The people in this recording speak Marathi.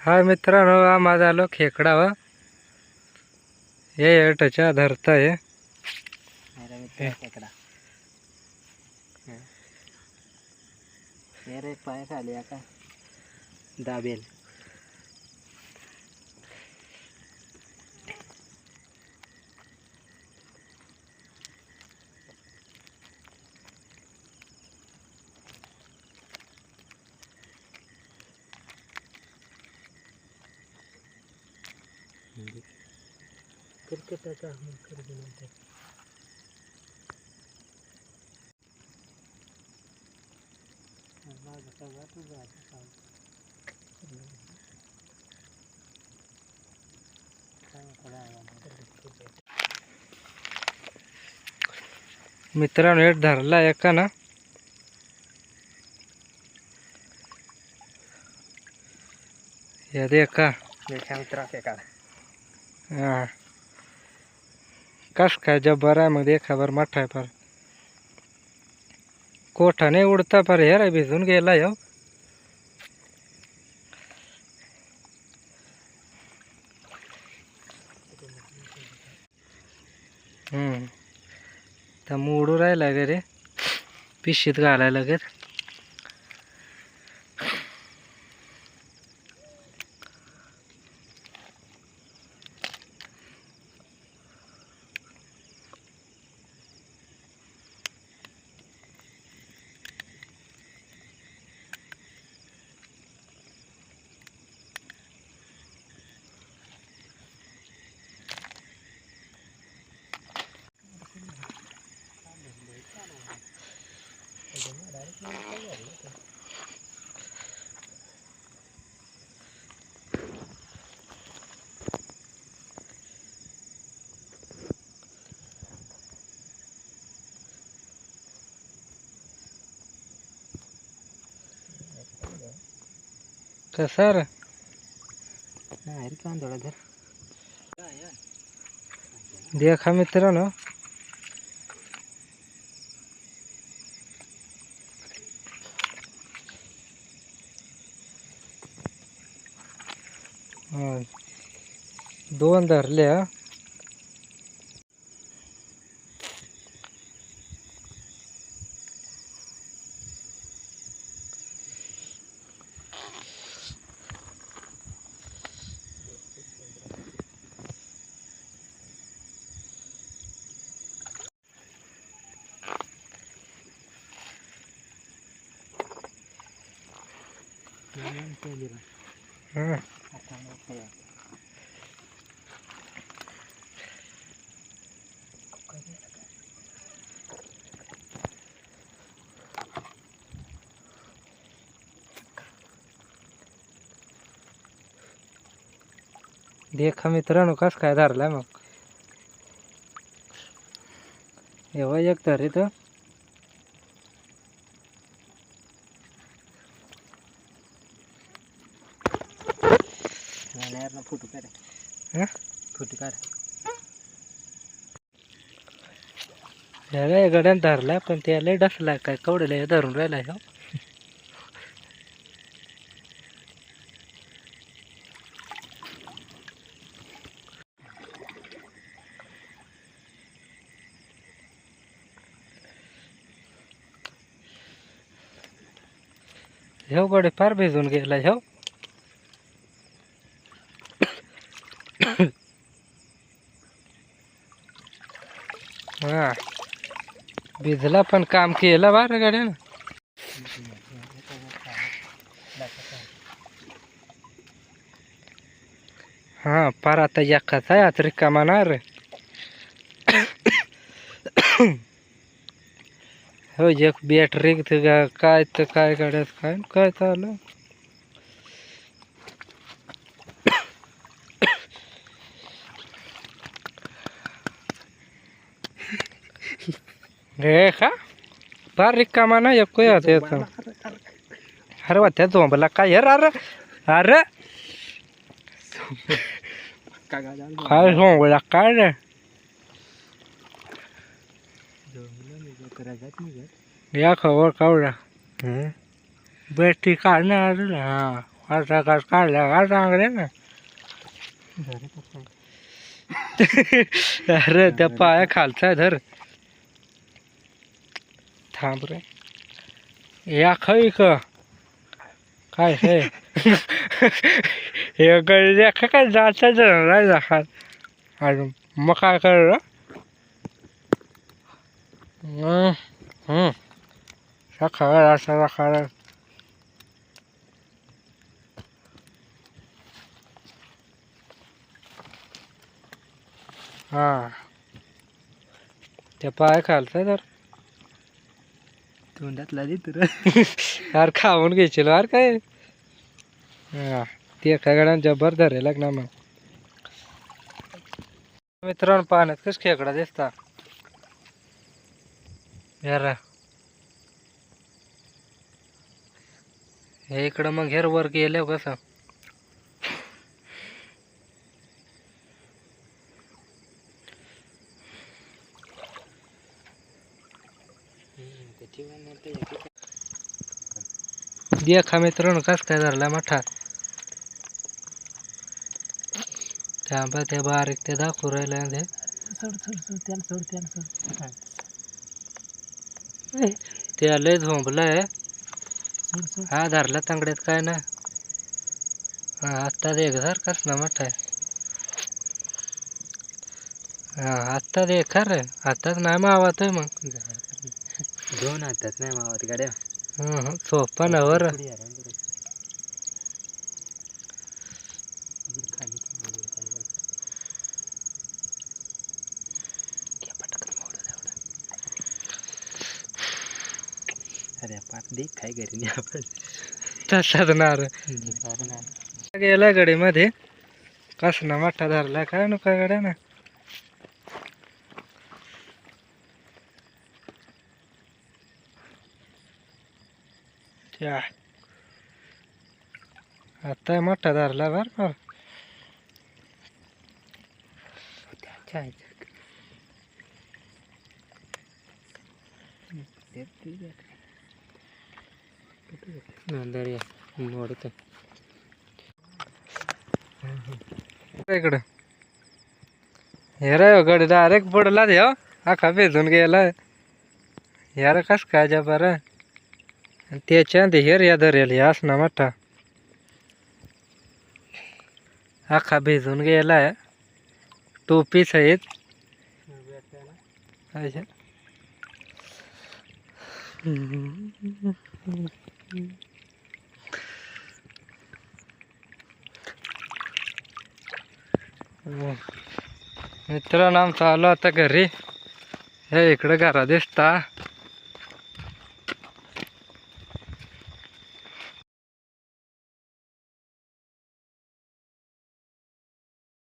हा मित्रांनो आम्हाला आलो खेकडा व. हे एटच्या धरता आहे खेकडा. पाय खाली का दाबेल. क्रिकेटाचा मित्रांनो हेट धरला एका ना या एका मित्रा फेकाळ हां कस काय जब्बर आहे मग देखा बर मोठा आहे पर कोठा नाही उडता पर हेरा भिजून गेला हो तर मोडू राहिला गे रे पिशीत घालायला लगेच कसा रे अरे कांदोळा धर देखा मित्रांनो हा. दोन धरले हा देखा मित्रांनो कस काय धरलाय मग? एवढा एक धर फोटो काढ. हा? फोटो काढ. गड्यान धरलाय पण त्याला डसलाय काय कवडेला धरून राहिलाय हो. ह्यो गडे फार भिजून गेला ह्यो हा. भिजला पण काम केलं बार गाड्यानं. हा पार आता एकाच आहे आता रिकामा हो एक बॅटरी काय तर काय गाड्यात काय काय चालू? हे का फार रिकामा ना एक अरे वा त्या झोंबला काय अरे अरे। अरे काय झोंबला काय रे या खबर कावडा बॅटरी काढणार हा असा कास काढला का चांगले ना। अरे त्या पाया खालचा धर थांब रे या खाई का काय हे? हे गळले का काय जायचं नाही दाखल अजून मग काय कर सकाळ असा सकाळ. हा. ते पाय खालचा तर तोंडात लादी तर. यार खाऊन घ्यायचे यार काय? हा ते एका गड्यानं जबर धरेल ना मग. मित्रांनो पाण्यात कस खेकडा दिसता? यार हे इकडं मग हेर वर गेले कसं? देखा मित्रांनो कस काय धरला मोठा? थांबा ते बारीक ते दाखवू राहिला ते. सोड सोड सोड त्याला सोड त्याला सोड. ते लय झोंबलंय. हा धरला तांगड्यात काय ना? हा आत्ता देख धर कस ना मोठा हा आत्ता देख खरं आत्ताच नाही मावातोय मग. दोन हातात नाही मावत गाड्या. हं, सोपा ना वर अरे पाच देख काय घरी आपण. तसाच नार गेला गडीमध्ये. कस ना मोठा धरला काय नु काय गड्या ना त्या आता मोठा धरला बर बर मोडत इकडं हे रे गड डायरेक्ट पडला ते हो आखा भेजून गेला यार कस काय जा बरं त्याच्या ते या धरेल असणार ना मोठा आखा भिजून गेलाय टोपी सहित अच्छा मित्रांनो आमचा आलो आता घरी हे इकडं घरा दिसता